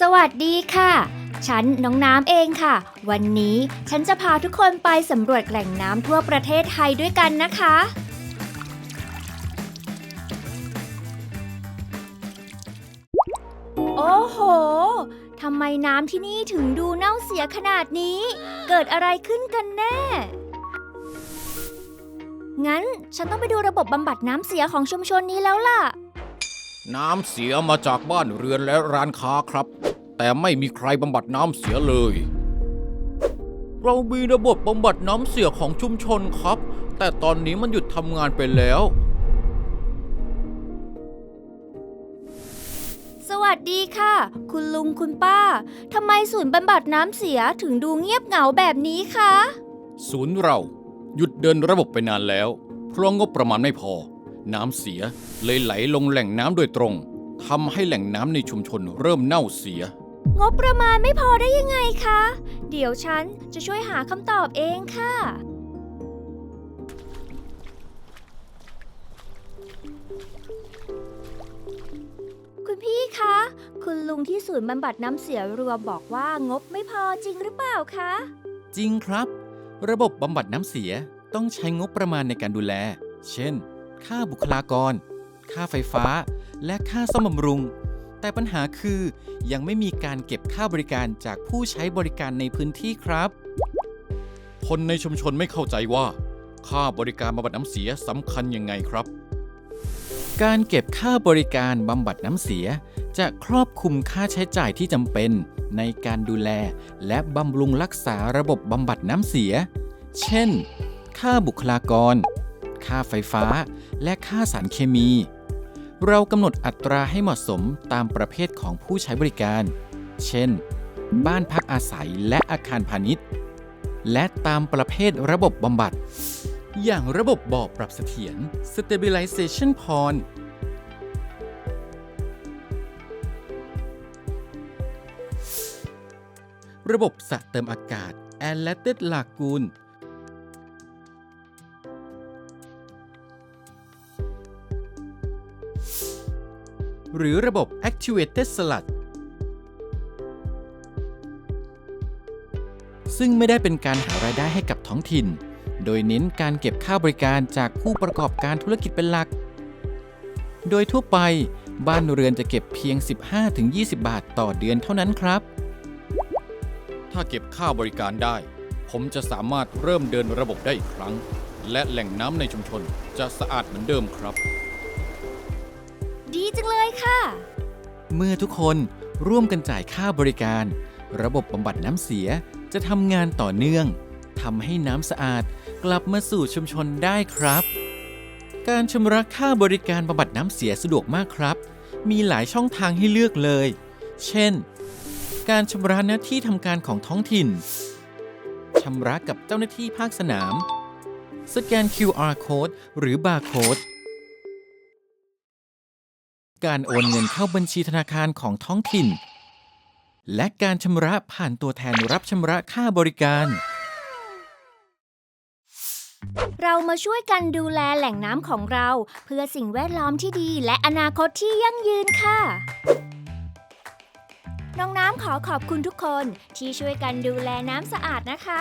สวัสดีค่ะ ฉันน้องน้ำเองค่ะ วันนี้ฉันจะพาทุกคนไปสำรวจแหล่งน้ำทั่วประเทศไทยด้วยกันนะคะ โอ้โห ทำไมน้ำที่นี่ถึงดูเน่าเสียขนาดนี้ เกิดอะไรขึ้นกันแน่ งั้นฉันต้องไปดูระบบบำบัดน้ำเสียของชุมชนนี้แล้วล่ะ น้ำเสียมาจากบ้านเรือนและร้านค้าครับ แต่ไม่มีใครบำบัดน้ำเสียเลย เรามีระบบบำบัดน้ำเสียของชุมชนครับ แต่ตอนนี้มันหยุดทำงานไปแล้ว สวัสดีค่ะ คุณลุงคุณป้าทำไมศูนย์บำบัดน้ำเสียถึงดูเงียบเหงาแบบนี้คะ ศูนย์เราหยุดเดินระบบไปนานแล้ว เพราะงบประมาณไม่พอ น้ำเสียเลยไหลลงแหล่งน้ำโดยตรงทำให้แหล่งน้ำในชุมชนเริ่มเน่าเสีย งบประมาณไม่พอได้ยังไงคะ เดี๋ยวฉันจะช่วยหาคำตอบเองค่ะ คุณพี่คะ คุณลุงที่ศูนย์บำบัดน้ำเสียรัวบอกว่างบไม่พอจริงหรือเปล่าคะ จริงครับ ระบบบำบัดน้ำเสียต้องใช้งบประมาณในการดูแล เช่น ค่าบุคลากร ค่าไฟฟ้า และค่าซ่อมบำรุง แต่ปัญหาคือยังไม่มีการเก็บค่าบริการจากผู้ใช้บริการในพื้นที่ครับ คนในชุมชนไม่เข้าใจว่า ค่าบริการบำบัดน้ำเสียสำคัญยังไงครับ การเก็บค่าบริการบำบัดน้ำเสีย จะครอบคลุมค่าใช้จ่ายที่จำเป็น ในการดูแลและบำรุงรักษาระบบบำบัดน้ำเสีย เช่น ค่าบุคลากร ค่าไฟฟ้า และค่าสารเคมี เรากำหนดอัตราให้เหมาะสมตามประเภทของผู้ใช้บริการ เช่น บ้านพักอาศัยและอาคารพาณิชย์ และตามประเภทระบบบำบัด อย่างระบบบ่อปรับเสถียร stabilization pond ระบบสระเติมอากาศ a l a t e d Lagoon หรือระบบ Activated Sludge ซึ่งไม่ได้เป็นการหารายได้ให้กับท้องถิ่น โดยเน้นการเก็บค่าบริการจากผู้ประกอบการธุรกิจเป็นหลัก โดยทั่วไปบ้านเรือนจะเก็บเพียง 15-20 บาทต่อเดือนเท่านั้นครับ ถ้าเก็บค่าบริการได้ ผมจะสามารถเริ่มเดินระบบได้อีกครั้ง และแหล่งน้ำในชุมชนจะสะอาดเหมือนเดิมครับ ดีจังเลยค่ะ เมื่อทุกคนร่วมกันจ่ายค่าบริการ ระบบบำบัดน้ำเสียจะทำงานต่อเนื่องทำให้น้ำสะอาดกลับมาสู่ชุมชนได้ครับ การชำระค่าบริการบำบัดน้ำเสียสะดวกมากครับ มีหลายช่องทางให้เลือกเลย เช่น การชำระหน้าที่ทำการของท้องถิ่นชำระกับเจ้าหน้าที่ภาคสนาม สแกน QR code หรือ barcode การโอนเงินเข้าบัญชีธนาคารของท้องถิ่น และการชำระผ่านตัวแทนรับชำระค่าบริการ เรามาช่วยกันดูแลแหล่งน้ำของเรา เพื่อสิ่งแวดล้อมที่ดีและอนาคตที่ยั่งยืนค่ะ น้องน้ำขอขอบคุณทุกคนที่ช่วยกันดูแลน้ำสะอาดนะคะ